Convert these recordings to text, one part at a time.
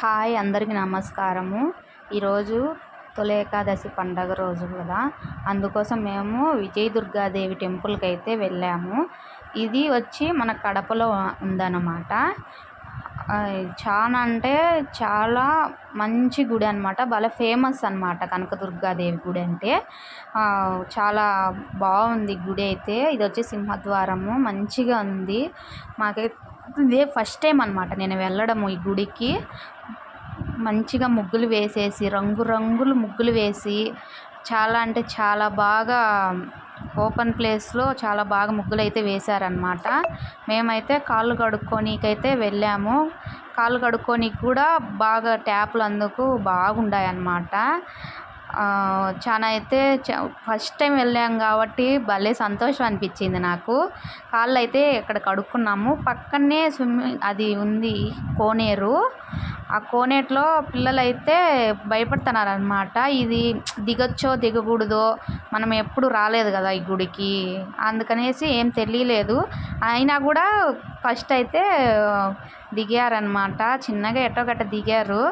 Hi అందరికీ నమస్కారము. ఈరోజు తొలి ఏకాదశి పండగ రోజు కదా. అందుకోసం మేము విజయ దుర్గాదేవి టెంపుల్కి అయితే వెళ్ళాము. ఇది వచ్చి మన కడపలో ఉందన్నమాట. చాలా అంటే చాలా మంచి గుడి అనమాట బాగా ఫేమస్ అనమాట కనకదుర్గాదేవి గుడి అంటే. చాలా బాగుంది గుడి అయితే. ఇది వచ్చి సింహద్వారము. మంచిగా ఉంది. మాకైతే ఇదే ఫస్ట్ టైం అనమాట నేను వెళ్ళడము ఈ గుడికి. మంచిగా ముగ్గులు వేసేసి రంగురంగులు ముగ్గులు వేసి చాలా అంటే చాలా బాగా ఓపెన్ ప్లేస్లో చాలా బాగా ముగ్గులు అయితే వేశారనమాట మేమైతే కాళ్ళు కడుక్కోనీకైతే వెళ్ళాము. కాళ్ళు కడుక్కోనీకి కూడా బాగా ట్యాప్లు అందుకు బాగుండాయి అన్నమాట చాలా అయితే ఫస్ట్ టైం వెళ్ళాం కాబట్టి భలే సంతోషం అనిపించింది నాకు. కాళ్ళు అయితే ఇక్కడ కడుక్కున్నాము. పక్కనే స్విమ్మింగ్ అది ఉంది కోనేరు. ఆ కోనేటిలో పిల్లలైతే భయపడుతున్నారు అనమాట ఇది దిగొచ్చో దిగకూడదో మనం ఎప్పుడు రాలేదు కదా ఈ గుడికి. అందుకనేసి ఏం తెలియలేదు. అయినా కూడా ఫస్ట్ అయితే దిగారనమాట చిన్నగా ఎటో గట్ట దిగారు.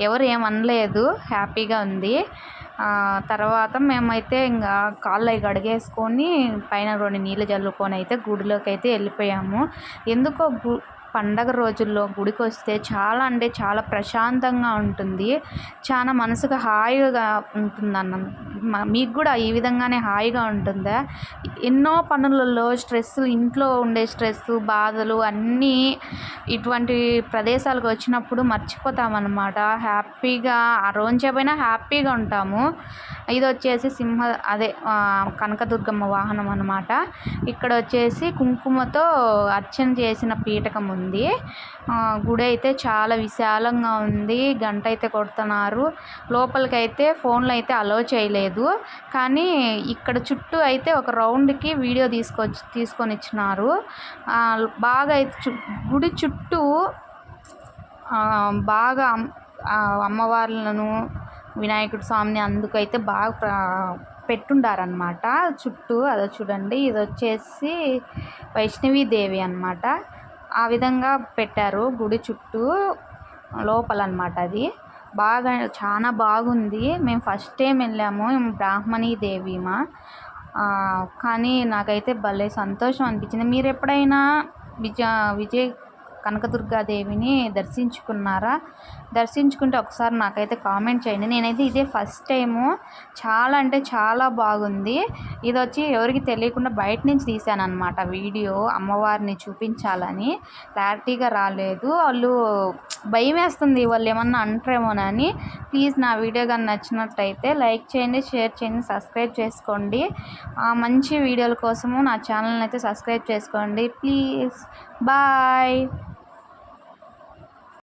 ఎవరు ఏమనలేదు హ్యాపీగా ఉంది. తర్వాత మేమైతే ఇంకా కాళ్ళు అవి కడిగేసుకొని పైన రెండు నీళ్ళు చల్లుకొని అయితే గుడిలోకి అయితే వెళ్ళిపోయాము. ఎందుకో గు పండగ రోజుల్లో గుడికి వస్తే చాలా అంటే చాలా ప్రశాంతంగా ఉంటుంది. చాలా మనసుకు హాయిగా ఉంటుంది అన్న మీకు కూడా ఈ విధంగానే హాయిగా ఉంటుందా? ఎన్నో పనులలో స్ట్రెస్ ఇంట్లో ఉండే స్ట్రెస్ బాధలు అన్నీ ఇటువంటి ప్రదేశాలకు వచ్చినప్పుడు మర్చిపోతామన్నమాట. హ్యాపీగా ఆ రోజు హ్యాపీగా ఉంటాము. ఇది వచ్చేసి సింహ అదే కనకదుర్గమ్మ వాహనం అనమాట ఇక్కడ వచ్చేసి కుంకుమతో అర్చన చేసిన పీఠకం ఉంది. ఉంది. గుడి అయితే చాలా విశాలంగా ఉంది. గంట అయితే కొడుతున్నారు. లోపలికి అయితే ఫోన్లు అయితే అలో చేయలేదు. కానీ ఇక్కడ చుట్టూ అయితే ఒక రౌండ్కి వీడియో తీసుకొచ్చి తీసుకొని ఇచ్చినారు బాగా అయితే గుడి చుట్టూ బాగా అమ్మవార్లను వినాయకుడి స్వామిని అందుకైతే బాగా పెట్టుండారనమాట చుట్టూ అదో చూడండి ఇది వచ్చేసి వైష్ణవీదేవి అనమాట ఆ విధంగా పెట్టారు గుడి చుట్టూ లోపల అనమాట అది. బాగా చాలా బాగుంది. మేము ఫస్ట్ టైం వెళ్ళాము బ్రాహ్మణీ దేవిమా. కానీ నాకైతే భలే సంతోషం అనిపించింది. మీరు ఎప్పుడైనా విజ విజయ్ కనకదుర్గాదేవిని దర్శించుకున్నారా? దర్శించుకుంటే ఒకసారి నాకైతే కామెంట్ చేయండి. నేనైతే ఇదే ఫస్ట్ టైము. చాలా అంటే చాలా బాగుంది. ఇది వచ్చి ఎవరికి తెలియకుండా బయట నుంచి తీసాను అనమాట వీడియో. అమ్మవారిని చూపించాలని. క్లారిటీగా రాలేదు. వాళ్ళు భయం వేస్తుంది వాళ్ళు ఏమన్నా అంటారేమోనని. ప్లీజ్ నా వీడియో కానీ నచ్చినట్టయితే లైక్ చేయండి షేర్ చేయండి సబ్స్క్రైబ్ చేసుకోండి. మంచి వీడియోల కోసము నా ఛానల్ని అయితే సబ్స్క్రైబ్ చేసుకోండి. ప్లీజ్. బాయ్.